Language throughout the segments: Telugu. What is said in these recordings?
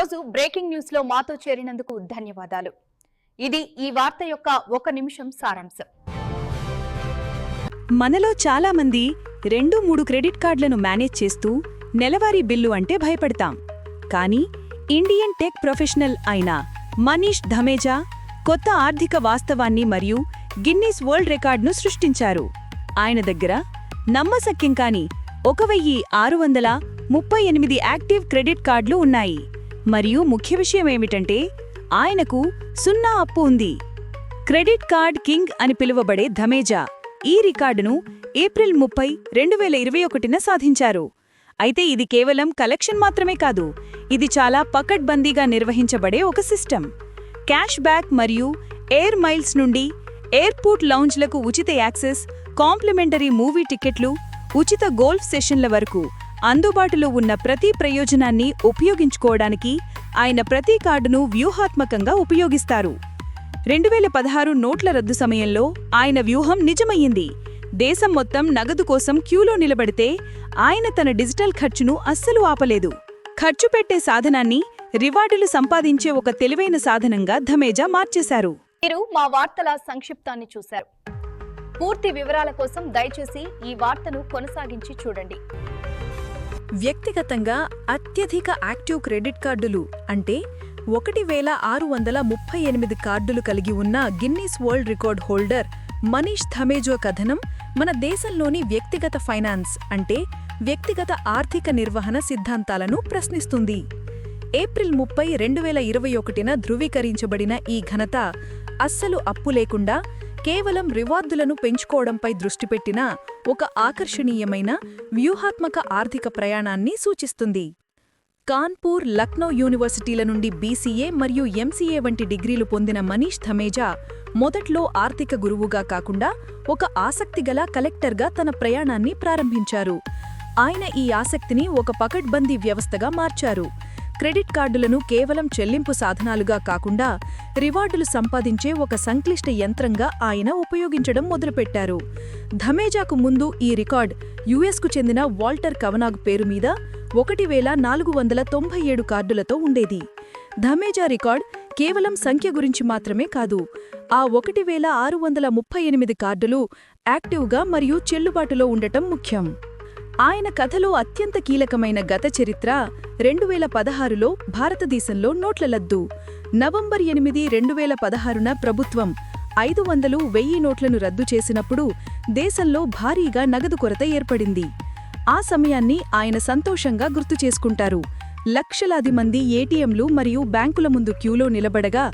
ఈరోజు బ్రేకింగ్ న్యూస్లో మాతో చేరినందుకు ధన్యవాదాలు. ఇది ఈ వార్త యొక్క ఒక నిమిషం సారాంశం. మనలో చాలా మంది రెండు మూడు క్రెడిట్ కార్డులను మేనేజ్ చేస్తూ నెలవారీ బిల్లు అంటే భయపడతాం. కానీ ఇండియన్ టెక్ ప్రొఫెషనల్ అయిన మనీష్ ధమేజా కొత్త ఆర్థిక వాస్తవాన్ని మరియు గిన్నీస్ వరల్డ్ రికార్డును సృష్టించారు. ఆయన దగ్గర నమ్మశక్యం కాని ఒక వెయ్యి ఆరు వందల ముప్పై ఎనిమిది యాక్టివ్ క్రెడిట్ కార్డులు ఉన్నాయి. మరియు ముఖ్య విషయం ఏమిటంటే ఆయనకు సున్నా అప్పు ఉంది. క్రెడిట్ కార్డ్ కింగ్ అని పిలువబడే ధమేజా ఈ రికార్డును ఏప్రిల్ ముప్పై రెండు వేల ఇరవై ఒకటిన సాధించారు. అయితే ఇది కేవలం కలెక్షన్ మాత్రమే కాదు ఇది చాలా పకడ్బందీగా నిర్వహించబడే ఒక సిస్టమ్. క్యాష్ బ్యాక్ మరియు ఎయిర్ మైల్స్ నుండి ఎయిర్పోర్ట్ లౌంజ్లకు ఉచిత యాక్సెస్ కాంప్లిమెంటరీ మూవీ టికెట్లు ఉచిత గోల్ఫ్ సెషన్ల వరకు అందుబాటులో ఉన్న ప్రతి ప్రయోజనాన్ని ఉపయోగించుకోవడానికి ఆయన ప్రతి కార్డును వ్యూహాత్మకంగా ఉపయోగిస్తారు. రెండు వేల పదహారు నోట్ల రద్దు సమయంలో ఆయన వ్యూహం నిజమయ్యింది. దేశం మొత్తం నగదు కోసం క్యూలో నిలబడితే ఆయన తన డిజిటల్ ఖర్చును అస్సలు ఆపలేదు. ఖర్చు పెట్టే సాధనాన్ని రివార్డులు సంపాదించే ఒక తెలివైన సాధనంగా ధమేజా మార్చేశారు. మీరు మా వార్తల సంక్షిప్తాన్ని చూశారు. పూర్తి వివరాల కోసం దయచేసి ఈ వార్తను కొనసాగించి చూడండి. వ్యక్తిగతంగా అత్యధిక యాక్టివ్ క్రెడిట్ కార్డులు అంటే ఒకటి వేల ఆరు వందల ముప్పై ఎనిమిది కార్డులు కలిగి ఉన్న Guinness world record holder Manish థమేజో కథనం మన దేశంలోని వ్యక్తిగత ఫైనాన్స్ అంటే వ్యక్తిగత ఆర్థిక నిర్వహణ సిద్ధాంతాలను ప్రశ్నిస్తుంది. ఏప్రిల్ ముప్పై రెండు వేల ఇరవై ఒకటిన ధృవీకరించబడిన ఈ ఘనత అస్సలు అప్పు లేకుండా కేవలం రివార్డులను పెంచుకోవడంపై దృష్టి పెట్టిన ఒక ఆకర్షణీయమైన వ్యూహాత్మక ఆర్థిక ప్రయాణాన్ని సూచిస్తుంది. కాన్పూర్ లక్నో యూనివర్సిటీల నుండి బీసీఏ మరియు ఎంసీఏ వంటి డిగ్రీలు పొందిన మనీష్ థమేజా మొదట్లో ఆర్థిక గురువుగా కాకుండా ఒక ఆసక్తిగల కలెక్టర్గా తన ప్రయాణాన్ని ప్రారంభించారు. ఆయన ఈ ఆసక్తిని ఒక పకడ్బందీ వ్యవస్థగా మార్చారు. క్రెడిట్ కార్డులను కేవలం చెల్లింపు సాధనాలుగా కాకుండా రివార్డులు సంపాదించే ఒక సంక్లిష్ట యంత్రంగా ఆయన ఉపయోగించడం మొదలుపెట్టారు. ధమేజాకు ముందు ఈ రికార్డ్ యుఎస్కు చెందిన వాల్టర్ కవనాగ్ పేరు మీద ఒకటి వేల నాలుగు వందల తొంభై ఏడు కార్డులతో ఉండేది. ధమేజా రికార్డ్ కేవలం సంఖ్య గురించి మాత్రమే కాదు ఆ ఒకటి వేల ఆరు వందల ముప్పై ఎనిమిది కార్డులు యాక్టివ్గా మరియు చెల్లుబాటులో ఉండటం ముఖ్యం. ఆయన కథలో అత్యంత కీలకమైన గత చరిత్ర రెండు వేల పదహారులో భారతదేశంలో నోట్ల లద్దు. నవంబర్ ఎనిమిది రెండు వేల పదహారున ప్రభుత్వం ఐదు వందలు వెయ్యి నోట్లను రద్దు చేసినప్పుడు దేశంలో భారీగా నగదు కొరత ఏర్పడింది. ఆ సమయాన్ని ఆయన సంతోషంగా గుర్తు చేసుకుంటారు. లక్షలాది మంది ఏటీఎంలు మరియు బ్యాంకుల ముందు క్యూలో నిలబడగా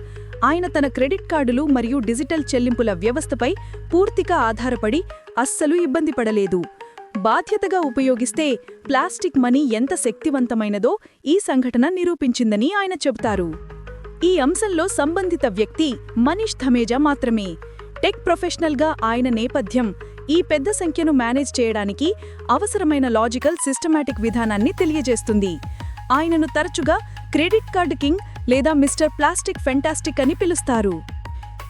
ఆయన తన క్రెడిట్ కార్డులు మరియు డిజిటల్ చెల్లింపుల వ్యవస్థపై పూర్తిగా ఆధారపడి అస్సలు ఇబ్బంది పడలేదు. బాధ్యతగా ఉపయోగిస్తే ప్లాస్టిక్ మనీ ఎంత శక్తివంతమైనదో ఈ సంఘటన నిరూపించిందని ఆయన చెబుతారు. ఈ అంశంలో సంబంధిత వ్యక్తి మనీష్ ధమేజా మాత్రమే. టెక్ ప్రొఫెషనల్గా ఆయన నేపథ్యం ఈ పెద్ద సంఖ్యను మేనేజ్ చేయడానికి అవసరమైన లాజికల్ సిస్టమాటిక్ విధానాన్ని తెలియజేస్తుంది. ఆయనను తరచుగా క్రెడిట్ కార్డు కింగ్ లేదా మిస్టర్ ప్లాస్టిక్ ఫెంటాస్టిక్ అని పిలుస్తారు.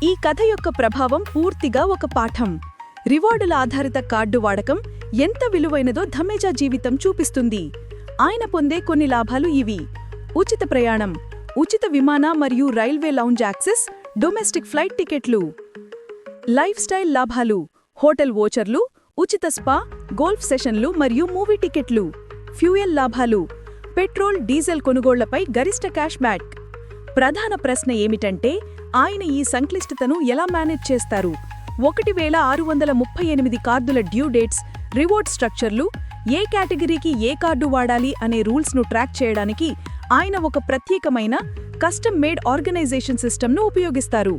ఈ కథ యొక్క ప్రభావం పూర్తిగా ఒక పాఠం. రివార్డుల ఆధారిత కార్డు వాడకం ఎంత విలువైనదో ధమేజా జీవితం చూపిస్తుంది. ఆయన పొందే కొన్ని లాభాలు ఇవి. ఉచిత ప్రయాణం ఉచిత విమాన మరియు railway lounge access domestic flight టికెట్లు. లైఫ్ స్టైల్ లాభాలు హోటల్ ఓచర్లు ఉచిత స్పా గోల్ఫ్ సెషన్లు మరియు మూవీ టికెట్లు. ఫ్యూయల్ లాభాలు పెట్రోల్ డీజిల్ కొనుగోళ్ళపై గరిష్ట క్యాష్ బ్యాక్. ప్రధాన ప్రశ్న ఏమిటంటే ఆయన ఈ సంక్లిష్టతను ఎలా మేనేజ్ చేస్తారు? ఒకటి వేల ఆరు వందల ముప్పై ఎనిమిది కార్డుల డ్యూ డేట్స్ రివార్డ్ స్ట్రక్చర్లు ఏ కేటగిరీకి ఏ కార్డు వాడాలి అనే రూల్స్ను ట్రాక్ చేయడానికి ఆయన ఒక ప్రత్యేకమైన కస్టమ్ మేడ్ ఆర్గనైజేషన్ సిస్టమ్ను ఉపయోగిస్తారు.